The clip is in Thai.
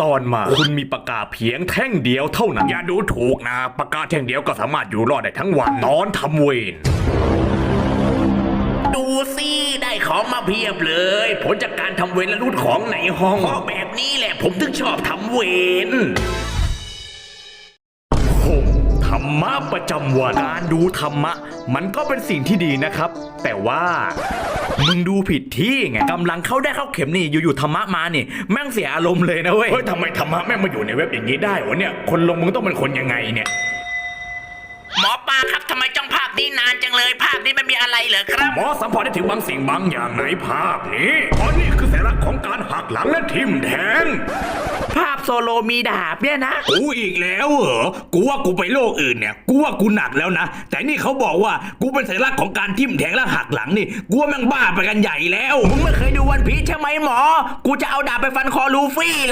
ตอนมาคุณมีปากกาเพียงแท่งเดียวเท่านั้น อย่าดูถูกนะปากกาแท่งเดียวก็สามารถอยู่รอดได้ทั้งวันตอนทำเวรดูสิได้ของมาเพียบเลย ผลจากการทำเวรและรูดของในห้องเพราะแบบนี้แหละผมถึงชอบทำเวรธรรมะประจำวัน การดูธรรมะ มันก็เป็นสิ่งที่ดีนะครับ แต่ว่า มึงดูผิดที่ไงกำลังเข้าได้เข้าเข็มนี่อยู่ๆธรรมะมานี่แม่งเสียอารมณ์เลยนะเว้ย เฮ้ยทำไมธรรมะแม่งมาอยู่ในเว็บอย่างนี้ได้วะเนี่ย คนลงมึงต้องเป็นคนยังไงเนี่ย หมอปลาครับทำไมจ้องภาพนี้นานจังเลยภาพนี้มันมีอะไรเหรอครับ หมอสัมผัสได้ถึงบางสิ่งบางอย่างในภาพนี้เพราะนี่คือสัญลักษณ์ของการหักหลังและทิ่มแทงภาพ โซโลมีดาบเนี่ยนะ กูอีกแล้วเหรอ กูว่ากูไปโลกอื่นเนี่ย กูว่ากูหนักแล้วนะ แต่นี่เขาบอกว่ากูเป็นสัญลักษณ์ของการทิ่มแทงและหักหลังนี่ กูว่าแม่งบ้าไปกันใหญ่แล้ว มึงไม่เคยดูวันพีชใช่ไหมหมอ กูจะเอาดาบไปฟันคอลูฟี่เหรอ